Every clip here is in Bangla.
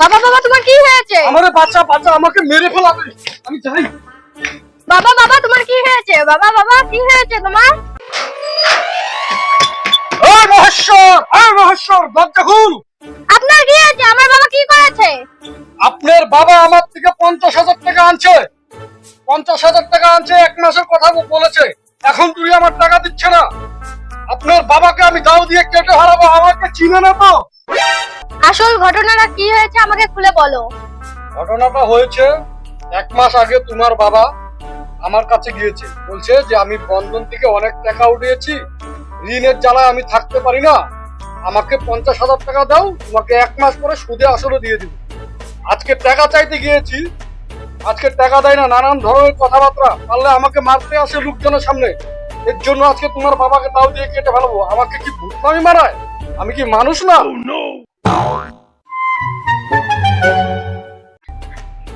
বাবা বাবা তোমার কি হয়েছে? আমারে বাচ্চা বাচ্চা আমাকে মেরে ফেলাবে। আমি যাই। বাবা বাবা তোমার কি হয়েছে? বাবা বাবা কি হয়েছে তোমার? এই মহেশ্বর এই মহেশ্বর দরজা খুল। আপনার কি হয়েছে? আমার বাবা কি করেছে? আপনার বাবা আমার থেকে পঞ্চাশ হাজার টাকা আনছে। পঞ্চাশ হাজার টাকা আনছে এক মাসের কথা বলেছে। এখন তুই আমার টাকা দিচ্ছে না। আপনার বাবাকে আমি দাও দিয়ে কেটে হারাবো আমাকে চিনে না তো। আসল ঘটনাটা কি হয়েছে আমাকে খুলে বলো। ঘটনাটা হয়েছে এক মাস আগে তোমার বাবা আমার কাছে গিয়েছে। বলছে যে আমি বন্ধন থেকে অনেক টাকা উঠিয়েছি, ঋণের জ্বালায় আমি থাকতে পারি না। আমাকে পঞ্চাশ হাজার টাকা দাও, তোমাকে এক মাস পরে সুদে আসলে দিয়ে দিব। আজকে টাকা চাইতে গিয়েছি, আজকে টাকা দেয় না, নানান ধরনের কথাবার্তা। পারলে আমাকে মারতে আসে লোকজনের সামনে। এর জন্য আজকে তোমার বাবাকে তাও দিয়ে কেটে ফেলব। আমাকে কি ভূতনামি মারায়? আমি কি মানুষ না?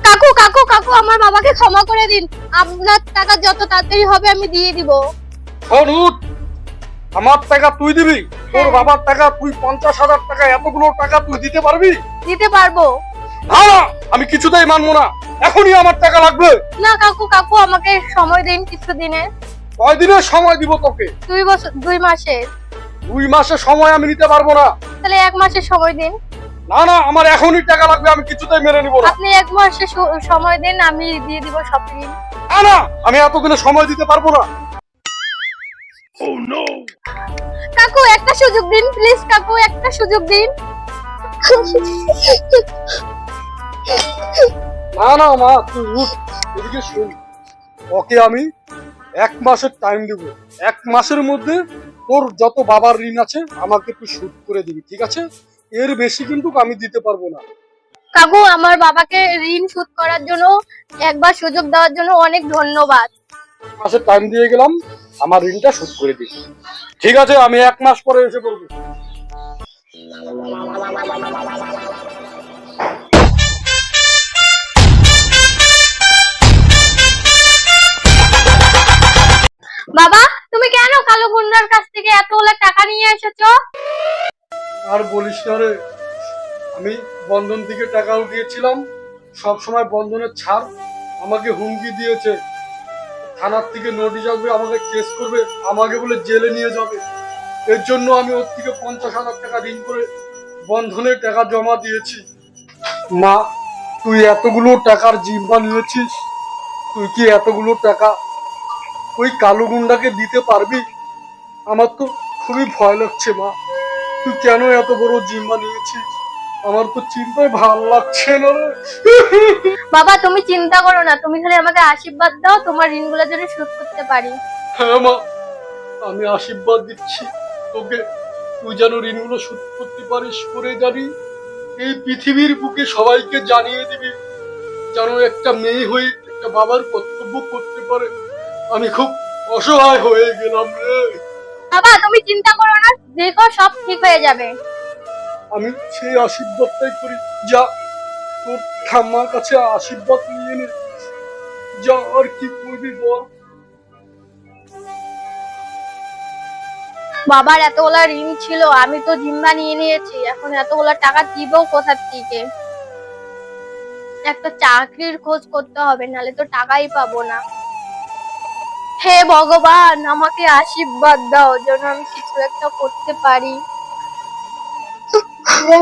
কাকু কাকু কাকু আমার বাবাকে ক্ষমা করে দিন। আপনার টাকা যত তাড়াতাড়ি হবে আমি দিয়ে দিব। উঠ। আমার টাকা তুই দিবি? তোর হ্যাঁ। বাবার টাকা তুই পঞ্চাশ হাজার টাকা এতগুলো টাকা তুই দিতে পারবি? দিতে পারব। না আমি কিছুতেই মানবো না। এখনই আমার টাকা লাগবে। না কাকু কাকু আমাকে সময় দিন কিছু দিনে কয় দিনের সময় দিব তোকে? দুই বছর দুই মাসে দুই মাসের সময় আমি নিতে পারব না। তাহলে এক মাসের সময় দিন। না না আমার এখনই টাকা লাগবে আমি কিছুতেই মেনে নিবো না। আপনি এক মাসের সময় দিন আমি দিয়ে দিব সব ঋণ না না আমি এতদিনে সময় দিতে পারব না। কাকু একটা সুযোগ দিন প্লিজ কাকু একটা সুযোগ দিন। না না মা তুই উঠ এদিকে শুন। ওকে আমি এক মাসের টাইম দিব। এক মাসের মধ্যে তোর যত বাবার ঋণ আছে আমাকে তুই শুট করে দিবি ঠিক আছে? এর বেশি কিন্তু আমি দিতে পারব না। কাকু আমার বাবাকে ঋণ শোধ করার জন্য একবার সুযোগ দেওয়ার জন্য অনেক ধন্যবাদ। মাসের টাইম দিয়ে গেলাম। আমার ঋণটা শোধ করে দিই ঠিক আছে আমি এক মাস পরে এসে করব বাবা, তুমি কেন কালো গুন্ডার কাছ থেকে এতগুলো টাকা নিয়ে এসেছ? আর বলিস না রে। আমি বন্ধন থেকে টাকা উঠিয়েছিলাম। সব সময় বন্ধনের ছাড় আমাকে হুমকি দিয়েছে। থানার থেকে নোটিশ আসবে, আমাকে কেস করবে, আমাকে বলে জেলে নিয়ে যাবে। এর জন্য আমি ওর থেকে পঞ্চাশ হাজার টাকা ঋণ করে বন্ধনের টাকা জমা দিয়েছি। মা, তুই এতগুলো টাকার জিম্মা নিয়েছিস। তুই কি এতগুলো টাকা ওই কালো গুন্ডাকে দিতে পারবি? আমার তো খুবই ভয় লাগছে মা। তুই কেন এত বড় জিম্মা নিয়েছিস? আমার তো চিন্তায় ভালো লাগছে না বাবা তুমি চিন্তা করো না। তুমি খালি আমাকে আশীর্বাদ দাও তোমার ঋণগুলো যেন শোধ করতে পারি। হ্যাঁ মা আমি আশীর্বাদ দিচ্ছি। তোকে তুই যেন ঋণগুলো শোধ করতে পারিস করে জানি। এই পৃথিবীর বুকে সবাইকে জানিয়ে দিবি যেন একটা মেয়ে হয়ে একটা বাবার কর্তব্য করতে পারে। আমি খুব অসহায় হয়ে গেলাম রে। বাবা তুমি চিন্তা করো না দেখো সব ঠিক হয়ে যাবে। আমি সেই আশীর্বাদটাই করি যা তোর ঠাম্মার কাছে আশীর্বাদ নিয়ে নে যা আর কি করবি বল? বাবার এতগুলা ঋণ ছিল আমি তো জিম্মা নিয়ে নিয়েছি এখন এতগুলা টাকা দিব কোথার থেকে? একটা চাকরির খোঁজ করতে হবে নালে তো টাকাই পাবো না। হে ভগবান আমাকে আশীর্বাদ দাও যেন আমি কিছু একটা করতে পারি।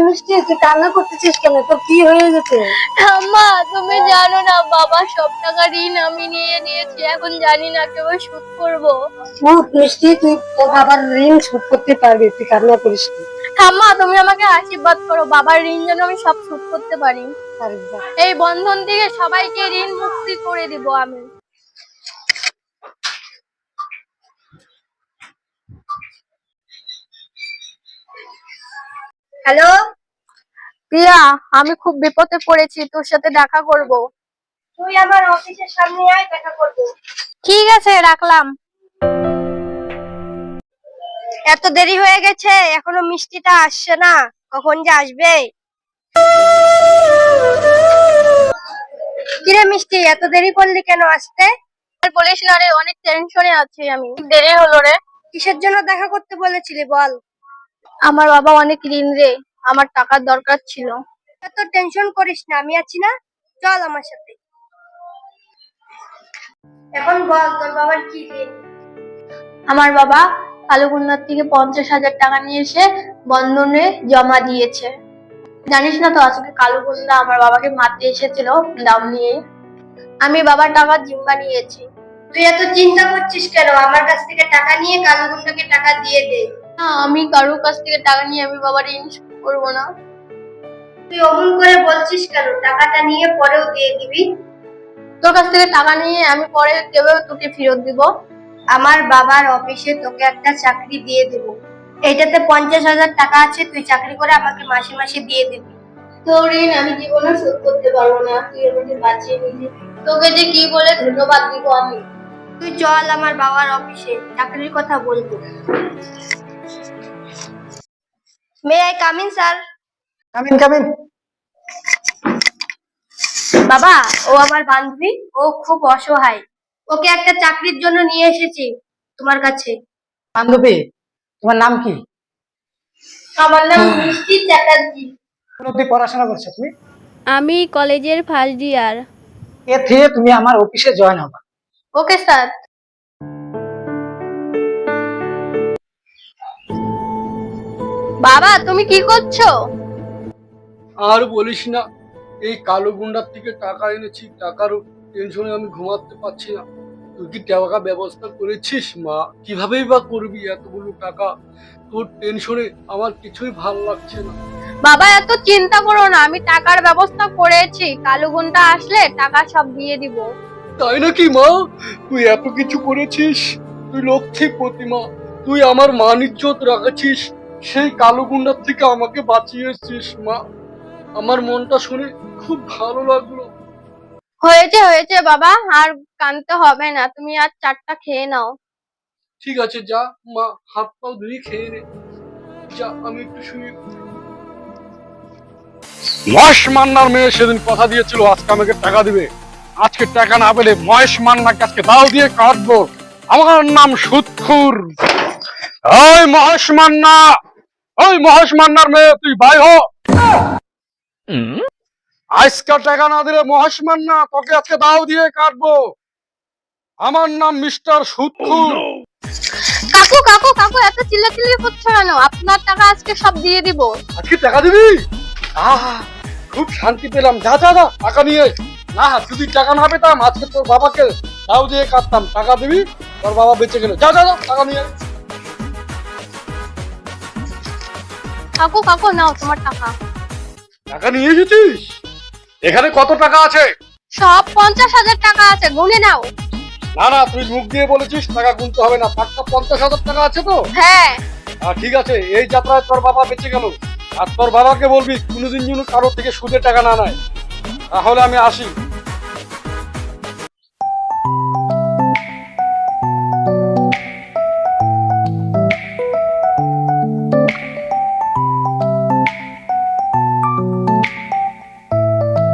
মিষ্টি তুই কান্না করতেছিস কেন? তোর কি হয়ে গেছে? ঠাম্মা তুমি জানো না বাবা সব টাকা ঋণ আমি নিয়ে নিয়েছি এখন জানি না কেবল শোধ করব। মিষ্টি তুই তোর বাবার ঋণ শোধ করতে পারবি তুই কান্না করিস না। তুমি আমাকে আশীর্বাদ করো বাবার ঋণ যেন আমি সব শোধ করতে পারি। পারবি। এই বন্ধন থেকে সবাইকে ঋণ মুক্তি করে দিব আমি। হ্যালো প্রিয়া আমি খুব বিপদে পড়েছি তোর সাথে দেখা করব। তুই আমার অফিসের সামনে আয় দেখা করব। ঠিক আছে রাখলাম। এত দেরি হয়ে গেছে এখনও মিষ্টিটা আসছে না। কখন যে আসবে? কিরে মিষ্টি এত দেরি করলি কেন আসতে? আর বলিস না রে অনেক টেনশনে আছি আমি। দেরি হলো রে। কিসের জন্য দেখা করতে বলেছিলি বল। আমার বাবা অনেক ঋণ রে আমার টাকার দরকার ছিল। এত টেনশন করিস না আমি আছি না? চল আমার সাথে। এখন বল তোর বাবার কি দিন আমার বাবা কালুকুন্দার থেকে পঞ্চাশ হাজার টাকা নিয়ে এসে বন্ধনে জমা দিয়েছে। জানিস না তো আজকে কালুকুন্দা আমার বাবাকে মারতে এসেছিল দাম নিয়ে। আমি বাবার টাকা জিম্মা নিয়েছি। তুই এত চিন্তা করছিস কেন? আমার কাছ থেকে টাকা নিয়ে কালুগুন্ডাকে টাকা দিয়ে দে। না আমি কারোর কাছ থেকে টাকা নিয়ে আমি বাবার ঋণ করব না। তুই অমন করে বলছিস কেন? টাকাটা নিয়ে পরেও দিয়ে দিবি। তোর কাছ থেকে টাকা নিয়ে আমি পরে কেউ তোকে ফেরত দিব। আমার বাবার অফিসে তোকে একটা চাকরি দিয়ে দেবো। এইটাতে পঞ্চাশ হাজার টাকা আছে তুই চাকরি করে আমাকে মাসে মাসে দিয়ে দিবি। তোর ঋণ আমি জীবনে শোধ করতে পারব না তুই আমাকে বাঁচিয়ে নিলি তোকে যে কি বলে ধন্যবাদ দিব আমি। তুই চল আমার বাবার অফিসে চাকরির কথা বলব। May I come in sir come in come in বাবা ও আমার বান্ধবী ও খুব অসহায়। ওকে একটা চাকরির জন্য নিয়ে এসেছি তোমার কাছে। বান্ধবী তোমার নাম কি? আমার নাম মিষ্টি চ্যাটার্জি। অব্দি পড়াশোনা করছ তুমি? আমি কলেজের ফার্স্ট ইয়ার এ থেকে তুমি আমার অফিসে জয়েন হবা। ওকে স্যার বাবা তুমি কি করছ? আর বলিস না এই কালো গুন্ডার থেকে টাকা এনেছি টাকারও টেনশনে আমি ঘুমাতে পারছি না। তুই কি টাকা ব্যবস্থা করেছিস মা? কিভাবেই বা করবি এতগুলো টাকা? তোর টেনশনে আমার কিছুই ভালো লাগছে না। বাবা এত চিন্তা করো না আমি টাকার ব্যবস্থা করেছি। কালো গুন্ডা আসলে টাকা সব দিয়ে দিব। তাই নাকি মা? তুই এত কিছু করেছিস? তুই লক্ষ্মী প্রতিমা তুই আমার মান ইজ্জত রাখেছিস। সেই কালো গুন্ডার থেকে আমাকে বাঁচিয়েছিস মা। আমার মনটা শুনে খুব ভালো লাগল। হয়েছে হয়েছে বাবা আর কানতে হবে না। তুমি আর চারটা খেয়ে নাও। ঠিক আছে যা মা হাত পাও ধুয়ে খেয়ে নে। যা আমি একটু শুয়ে মহেশ মান্নার মেয়ে সেদিন কথা দিয়েছিল আজকে আমাকে টাকা দিবে। আজকে টাকা না পেলে মহেশ মান্নাকে আজকে দাও দিয়ে কাটবো। আমার নাম সুৎখুর। ওই মহেশ মান্না! ওই মহেশ মান্নার মেয়ে তুই ভাই হ। আজকে টাকা না দিলে মহেশ মান্না তোকে আজকে দাও দিয়ে কাটবো। আমার নাম মিস্টার সুৎখুর। কাকু কাকু কাকু এত চিল্লাচিল্লি করছ কেন? আপনার টাকা আজকে সব দিয়ে দিব। আজকে টাকা দিবি? আহ খুব শান্তি পেলাম। যা যা যা টাকা নিয়ে। না যদি টাকা না পেতাম আজকে তোর বাবাকে দাও দিয়ে কাটতাম। টাকা দিবি তোর বাবা বেঁচে গেল। যা যা যা টাকা নিয়ে কাকু কাকু নাও তোমার টাকা। টাকা নিয়ে এসেছিস? এখানে কত টাকা আছে? সব পঞ্চাশ হাজার টাকা আছে গুনে নাও। না না তুই মুখ দিয়ে বলেছিস টাকা গুনতে হবে না। পাক্কা পঞ্চাশ হাজার টাকা আছে তো? হ্যাঁ। ঠিক আছে এই যাত্রায় তোর বাবা বেঁচে গেল। আর তোর বাবাকে বলবি কোনোদিন যেন কারও থেকে সুদে টাকা না নেয়। তাহলে আমি আসি।